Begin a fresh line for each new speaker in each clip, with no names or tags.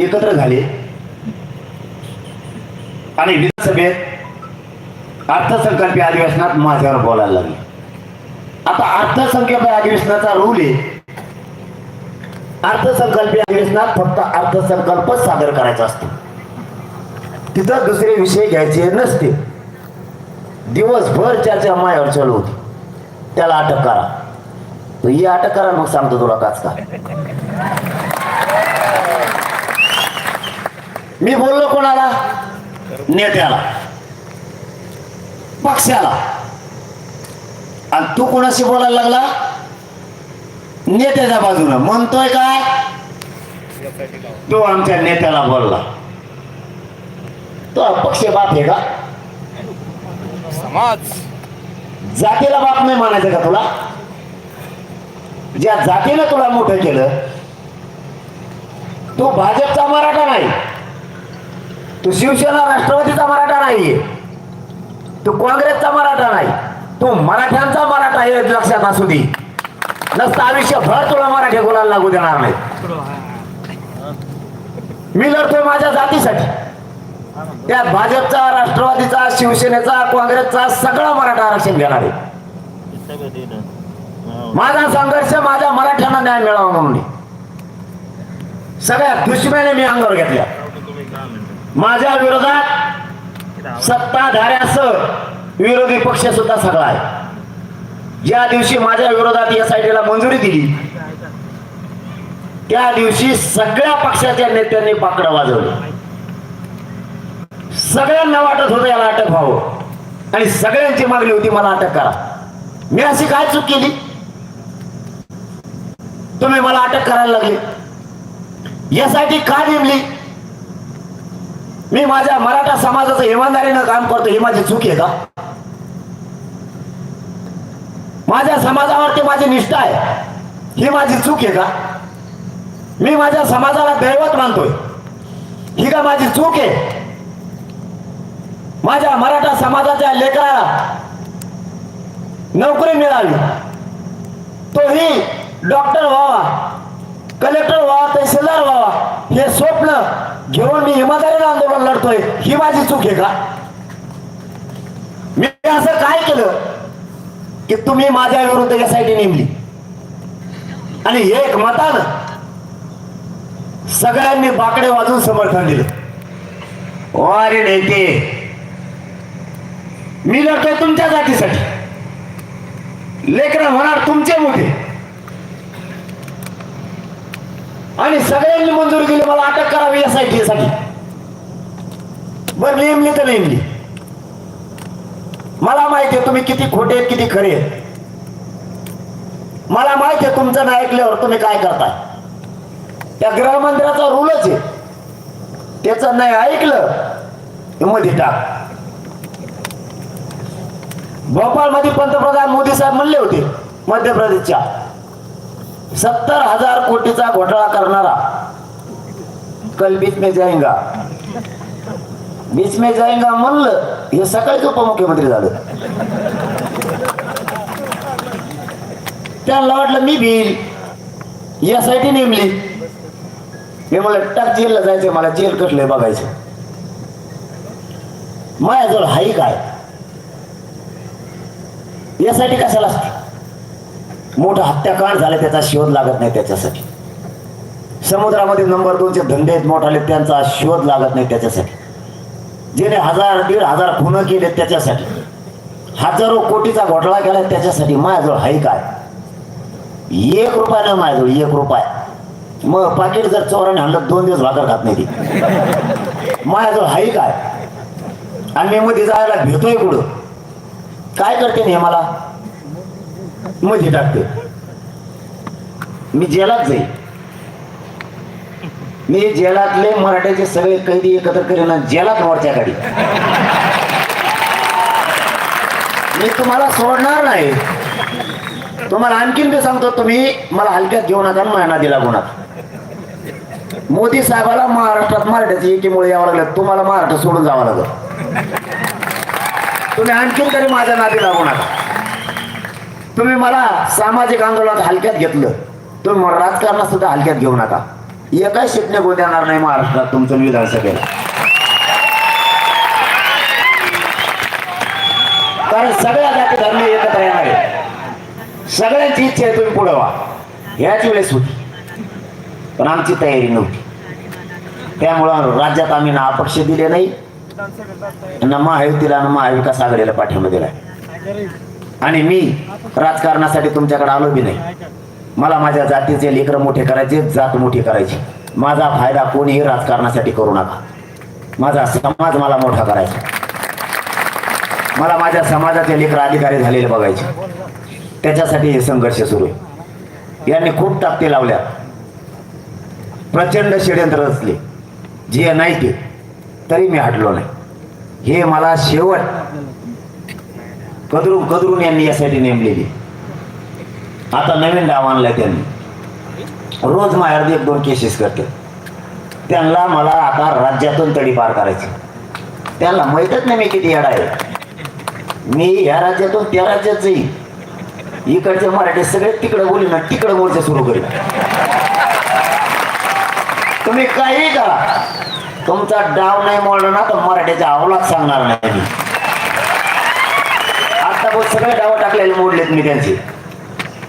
एकत्र झाले. आणि विधानसभेत अर्थसंकल्पीय अधिवेशनात माझ्यावर बोलायला लागले. आता अर्थसंकल्पीय अधिवेशनाचा रूल आहे. अर्थसंकल्पीय अधिवेशनात फक्त अर्थसंकल्पच सादर करायचा असतो. तिथं दुसरे विषय घ्यायचे नसते. दिवसभर चर्चा मायावर चालू होती. त्याला अटक करा. तर ही अटक करा मग सांगतो तुला काच का. मी बोललो कोणाला? नेत्याला. पक्षाला. आणि तू कोणाशी बोलायला लागला? नेत्याच्या बाजूनं म्हणतोय काय? तो आमच्या नेत्याला बोलला. तो पक्ष बाप आहे का?
समाज.
जातीला बाप नाही मानायचं का तुला? ज्या जातीनं तुला मोठं केलं तो भाजपचा मराठा नाही. तो शिवसेना राष्ट्रवादीचा मराठा नाहीये तो काँग्रेसचा मराठा नाही. तो मराठ्यांचा मराठा आहे लक्षात असू दे. नसतं आयुष्यभर तुला मराठी बोलायला लागू देणार नाही मी लढतोय माझ्या जातीसाठी. त्यात भाजपचा राष्ट्रवादीचा शिवसेनेचा काँग्रेसचा सगळा मराठा आरक्षण घेणार आहे. माझा संघर्ष माझ्या मराठ्यांना न्याय मिळावा म्हणून. सगळ्या दुश्मने मी अंगावर घेतल्या. माझ्या विरोधात सत्ताधाऱ्यासह विरोधी पक्ष सुद्धा सगळा आहे. ज्या दिवशी माझ्या विरोधात एस आय टीला मंजुरी दिली त्या दिवशी सगळ्या पक्षाच्या नेत्यांनी पाकडं वाजवली. सगळ्यांना वाटत होतं याला अटक व्हावं. आणि सगळ्यांची मागणी होती मला अटक करा. मी अशी काय चूक केली? तुम्ही मला अटक करायला लागली. यासाठी का नेमली? मी माझ्या मराठा समाजाचं इमानदारीनं काम करतो ही माझी चूक आहे का? माझ्या समाजावरती माझी निष्ठा आहे ही माझी चूक आहे का? मी माझ्या समाजाला दैवत मानतोय ही का माझी चूक आहे? माझ्या मराठा समाजाच्या लेकराला नोकरी मिळाली तोही डॉक्टर व्हावा कलेक्टर व्हावा तहसीलदार व्हावा हे स्वप्न घेऊन मी इमानदारीने आंदोलन लढतोय. ही माझी चूक आहे का? मी असं काय केलं की तुम्ही माझ्या विरुद्ध यासाठी नेमली? आणि एक मतानं सगळ्यांनी बाकडे वाजून समर्थन दिलं. अरे नेते. मी लढतोय तुमच्या जातीसाठी. लेकरं होणार तुमचे मोठे. आणि सगळ्यांनी मंजुरी दिली मला अटक करावी एस आयसाठी. बर नेमली तर नेमली. मला माहिती आहे तुम्ही किती खोटे आहेत किती खरे आहेत. मला माहिती आहे तुमचं नाही ऐकल्यावर तुम्ही काय करताय. त्या गृहमंत्र्याचा रूलच आहे. त्याचं नाही ऐकलं मध्ये टाक. भोपाळमध्ये पंतप्रधान मोदी साहेब म्हणले होते मध्य प्रदेशच्या. सत्तर हजार कोटीचा घोटाळा करणारा कल बीच में जाएगा बीच में जाएगा म्हणलं हे सकाळीच उपमुख्यमंत्री झालं. त्यांना वाटलं मी भील. यासाठी नेमली. मी म्हणलं टाक जेलला जायचं मला जेल कसलंय बघायचं. माझ्याजवळ हाई काय? यासाठी कशाला? असते मोठा हत्याकांड झाला त्याचा शोध लागत नाही त्याच्यासाठी. समुद्रामध्ये नंबर दोनचे धंदे आहेत मोठाले त्यांचा शोध लागत नाही त्याच्यासाठी. जेणे हजार दीड हजार खुनं केले त्याच्यासाठी. हजारो कोटीचा घोटाळा केला त्याच्यासाठी. माझ्याजवळ हाय काय? एक रुपया नाही माझ्याजवळ एक रुपया. मग पाकिट जर चोराने आणलं दोन दिवस भाकर खात नाही ती. माझ्याजवळ हाय काय? आणि मी मध्ये जायला भेटतोय कुठं? काय करते हे मला मध्ये टाकते. मी जेलात जाईल मी जेलातले मराठ्याचे सगळे कैदी एकत्र करेन जेलात मोर्चा काढी मी तुम्हाला सोडणार नाही. तुम्हाला आणखीन मी सांगतो तुम्ही मला हलक्यात घेऊ नका आणि दिला गुणात मोदी साहेबाला महाराष्ट्रात मराठ्याची एकीमुळे यावं लागलं. तुम्हाला महाराष्ट्र सोडून जावं लागलं. तुम्ही आणखीन तरी माझ्या नादी लागू नका. तुम्ही मला सामाजिक आंदोलनात हलक्यात घेतलं. तुम्ही मला राजकारणात सुद्धा हलक्यात घेऊ नका. एका शिटणे गोल देणार नाही महाराष्ट्रात तुमचं विधानसभेला. कारण सगळ्या जाती धर्म एकत्र येणार आहे सगळ्यांची इच्छा आहे तुम्ही पुढे व्हा. ह्याच वेळेस होती. पण आमची तयारी नव्हती. त्यामुळं राज्यात आम्ही ना अपक्ष दिले नाही ना महायुतीला ना महाविकास आघाडीला पाठिंबा दिलाय. आणि मी राजकारणासाठी तुमच्याकडे आलो बी नाही. मला माझ्या जातीचे लेकरं मोठे करायचे जात मोठी करायची. माझा फायदा कोणीही राजकारणासाठी करू नका. माझा समाज मला मोठा करायचा. मला माझ्या समाजाचे लेकर अधिकारी झालेले बघायचे. त्याच्यासाठी हे संघर्ष सुरू आहे. यांनी खूप टापते लावल्या. प्रचंड षड्यंत्र रचले. जे नाही ते तरी मी हटलो नाही. हे मला शेवट कदरू कदरून यांनी यासाठी नेमलेली. आता नवीन डाव आणलाय त्यांनी. रोज माझ्यावर एक दोन केसेस करते त्यांना मला आता राज्यातून तडी पार करायची. त्यांना माहीतच नाही मी किती येडा आहे. मी या राज्यातून त्या राज्यात जाईल इकडचे मराठी सगळे तिकडे बोली ना तिकडे मोर्चा सुरू करीन. तुम्ही काही करा. तुमचा डाव नाही मोडला ना तर मराठीच्या अवलाद सांगणार नाही मी. सगळे डाव टाकलेले मोडलेत मी त्यांचे.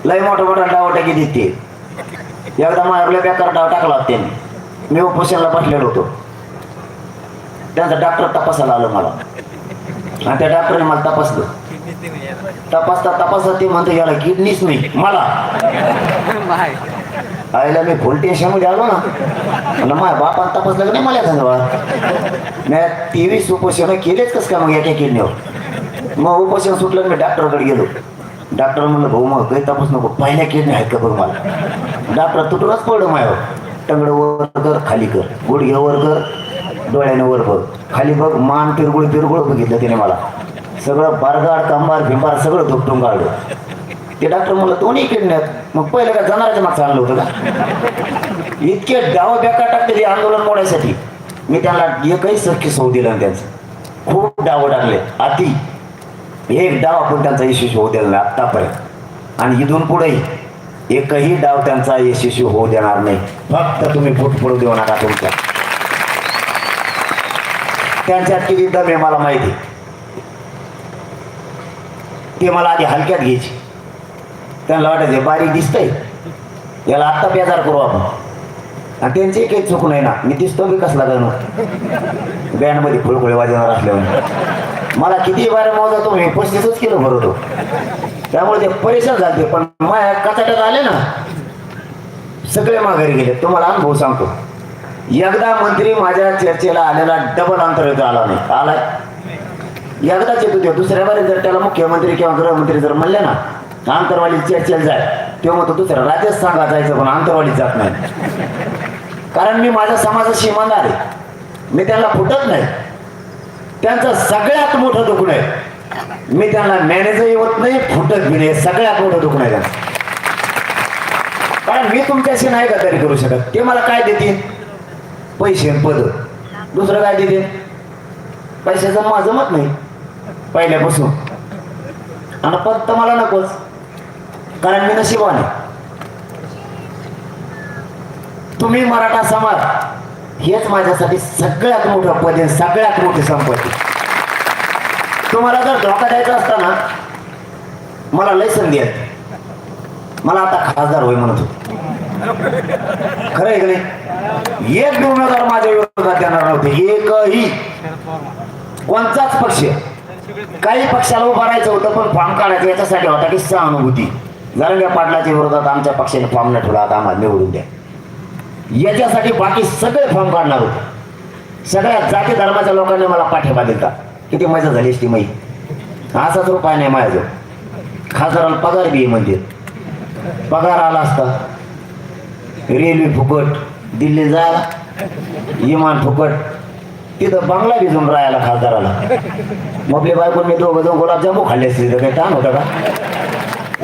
लय मोठा मोठा डाव टाकी देते एकदा माझ्यावर बेकार डाव टाकला होता त्यांनी. मी उपोषणला बसलेलो होतो. त्यांचा डॉक्टर तपासायला आलं मला. आणि त्या डॉक्टरने मला तपासलं. तपासता तपासता ते म्हणतो याला किडनीच नाही मला. आईला मी फुल टेन्शनमध्ये आलो ना. माझ्या बापान तपासलं का नाही मला सांगा मी तेवीस उपोषण केलेच कस का मग एका किडनीवर मग उपोषण सुटलं मी डॉक्टरकडे गेलो. डॉक्टर म्हणलं भाऊ मग काही तपास नको. पहिल्या किडनी आहेत का बघ मला? डॉक्टर तुटूनच पडलं माझ्यावर टंगड वर कर खाली कर. गुडघे वर कर डोळ्याने वर बघ. खाली बघ मान पिरगुळ पिरगुळ बघितलं तिने मला. सगळं बारगाड कांबार भिंबार सगळं धुपटून काढलं. ते डॉक्टर म्हणलं दोन्ही किडण्यात मग पहिलं का जनावरांच्या मागचं आणलं होतं का? इतके डाव बेका टाकते ते आंदोलन मोडायसाठी. मी त्यांना एकही सख्खी सौ दिलं त्यांचं खूप डाव टाकले. अति. एक डाव आपण त्यांचा यशस्वी होऊ दिला नाही आत्तापर्यंत. आणि इथून पुढेही एकही डाव त्यांचा यशस्वी होऊ देणार नाही. फक्त तुम्ही फूट पडू देऊ नका तुमच्या. त्यांच्यात किती दम आहे मला माहिती ते मला आधी हलक्यात घ्यायची. त्यांना वाटायचे बारीक दिसतंय. याला आत्ता बेजार करू आपण. आणि त्यांचे काही चूक नाही ना. मी दिसतो बी कसला गाणं. बँडमध्ये फुलफुळे वाजवणार असल्यामुळे मला किती बारे मोजा तो? मी पस्तीसच किलो भरवतो. त्यामुळे ते परेशान झाले पण माया कचाट्यात आले ना सगळे माघारी गेले. तुम्हाला अनुभव सांगतो. एकदा मंत्री माझ्या चर्चेला आलेला डबल अंतर आला नाही. आलाय. एकदाच येतो ते दुसऱ्या बारी जर त्याला मुख्यमंत्री किंवा गृहमंत्री जर म्हणले ना आंतरवाली चर्चेला जाय. तेव्हा म्हणतो दुसऱ्या राज्यात सांगा जायचं पण आंतरवालीत जात नाही. कारण मी माझ्या समाजाशी इमानदार आहे. मी त्यांना फुटत नाही. त्यांचं सगळ्यात मोठं दुखणं आहे. मी त्यांना मॅनेजही होत नाही फुटत बी नाही सगळ्यात मोठं दुखणं आहे कारण मी तुमच्याशी नाही गद्दारी करू शकत. ते मला काय देतील? पैसे पद. दुसरं काय देतील? पैशाचं माझं मत नाही. पहिल्यापासून. आणि पद तर मला नकोच. कारण मी नशिबाने तुम्ही मराठा समाज. हेच माझ्यासाठी सगळ्यात मोठं पद आहे सगळ्यात मोठी संपत्ती. तुम्हाला जर धोका द्यायचा असता ना मला लय संधी आहे मला आता खासदार होय म्हणत होते. खरं आहे की नाही? एक बी उमेदवार माझ्या विरोधात येणार नव्हते. एकही. कोणताच पक्ष. काही पक्षाला उभं राहायचं होतं पण फॉर्म काढायचं याच्यासाठी होता की सहानुभूती. जरंग्या पाटलाच्या विरोधात आमच्या पक्षाने फॉर्म न ठेवला आता आम्हाला निवडून द्या. याच्यासाठी बाकी सगळे फॉर्म काढणार होते. सगळ्या जाती धर्माच्या लोकांनी मला पाठिंबा दिला. किती मजा झाली असती माई असाच रुपया नाही माझ्याजवळ. खासदाराला पगार बी आहे पगार आला असता. रेल्वे फुकट दिल्ली जायला विमान फुकट. तिथं बंगला भिजून राहायला खासदाराला. मग आपली बायको मी दोघं जाऊन गुलाबजामू खाल्ले असते काही ताण होतं का?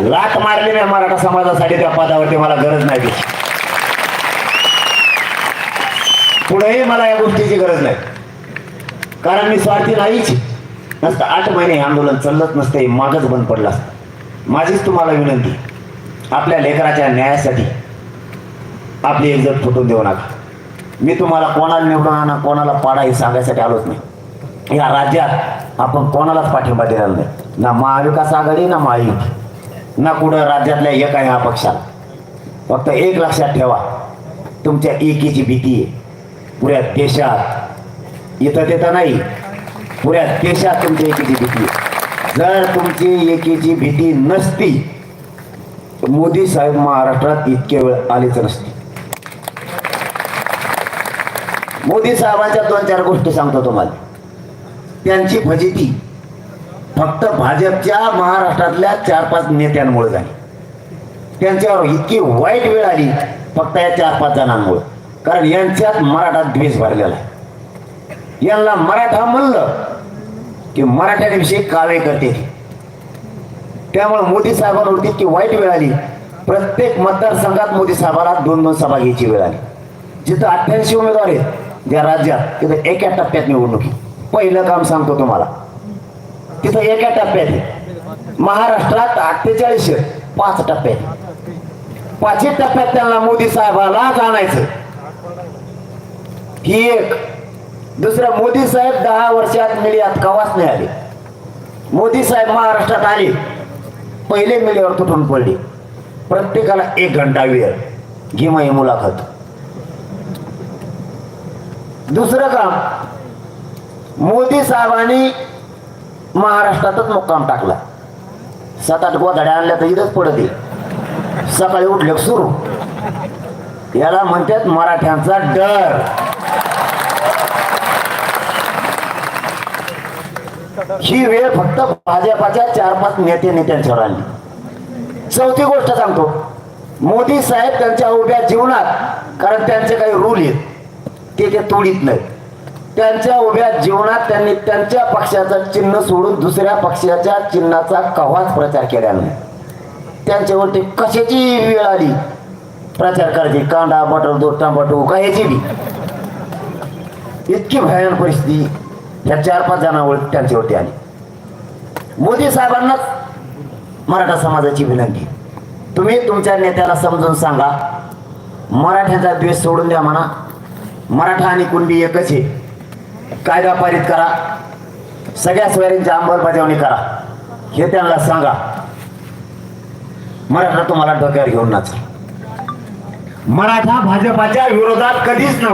लाट मारली नाही मराठा समाजासाठी त्या पदावरती मला गरज नाही त्याची पुढेही मला या गोष्टीची गरज नाही. कारण मी स्वार्थी नाहीच. नसतं आठ महिने आंदोलन चाललंच नसतं हे मागच बंद पडलं असतं. माझीच तुम्हाला विनंती आपल्या लेकराच्या न्यायासाठी आपली इज्जत फुटून देऊ नका. मी तुम्हाला कोणाला निवडून आणा कोणाला पाडा हे सांगायसाठी आलोच नाही. या राज्यात आपण कोणालाच पाठिंबा दिलेला नाही. ना महाविकास आघाडी ना महायुती. ना कुठं राज्यातल्या एका ह्या पक्षाला फक्त एक लक्षात ठेवा तुमच्या एकीची भीती आहे. पुऱ्या देशात इथं तिथं नाही. पुऱ्या देशात तुमची एकीची भीती जर तुमची एकीची भीती नसती तर मोदी साहेब महाराष्ट्रात इतके वेळ आलेच नसते. मोदी साहेबांच्या दोन चार गोष्टी सांगतो तुम्हाला. त्यांची फजिती फक्त भाजपच्या महाराष्ट्रातल्या चार पाच नेत्यांमुळे झाली. त्यांच्यावर इतकी वाईट वेळ आली फक्त या चार पाच जणांमुळे. कारण यांच्यात मराठा द्वेष भरलेला आहे. यांना मराठा म्हणलं की मराठ्यांविषयी काळे करते त्यामुळे मोदी साहेबांवरती की वाईट वेळ आली. प्रत्येक मतदारसंघात मोदी साहेबाला दोन दोन सभा घ्यायची वेळ आली. जिथं अठ्ठ्याऐंशी उमेदवार आहेत ज्या राज्यात तिथं एका टप्प्यात निवडणुकी पहिलं काम सांगतो तुम्हाला. तिथं एका टप्प्यात आहे. महाराष्ट्रात अठ्ठेचाळीस पाच टप्प्यात पाचही टप्प्यात त्यांना मोदी साहेबाला आणायचं ही एक दुसरं मोदी साहेब दहा वर्षात मिडियात कवाच नाही आले. मोदी साहेब महाराष्ट्रात आले पहिले मिडियावर तुटून पडले. प्रत्येकाला एक घंटा वेळ घे ही मुलाखत. दुसरं काम मोदी साहेबांनी महाराष्ट्रातच मुक्काम टाकला. सात आठ गोधड्या आणल्या तर इथंच पडत सकाळी उठले सुरू. याला म्हणतात मराठ्यांचा डर. ही वेळ फक्त भाजपाच्या चार पाच नेते नेत्यांच्यावर आली. चौथी गोष्ट सांगतो. मोदी साहेब त्यांच्या उभ्या जीवनात कारण त्यांचे काही रूल आहेत ते ते तोडीत नाही त्यांच्या उभ्या जीवनात त्यांनी त्यांच्या पक्षाचं चिन्ह सोडून दुसऱ्या पक्षाच्या चिन्हाचा कव्हाच प्रचार केला नाही. त्यांच्यावर ते कशाची वेळ आली? प्रचार करायची. कांदा बटर दूध टमाटो का ह्याची बी. इतकी भयानक परिस्थिती. या चार पाच जणांवर त्यांच्यावरती आली. मोदी साहेबांनाच मराठा समाजाची विनंती. तुम्ही तुमच्या नेत्याला समजून सांगा मराठ्याचा द्वेष सोडून द्या म्हणा. मराठा आणि कुणबी एकच आहे. कायदा पारित करा. सगळ्या सोयरींची अंमलबजावणी करा. हे त्यांना सांगा. मराठा तुम्हाला डोक्यावर घेऊन नाच मराठा भाजपाच्या विरोधात कधीच नव्हता.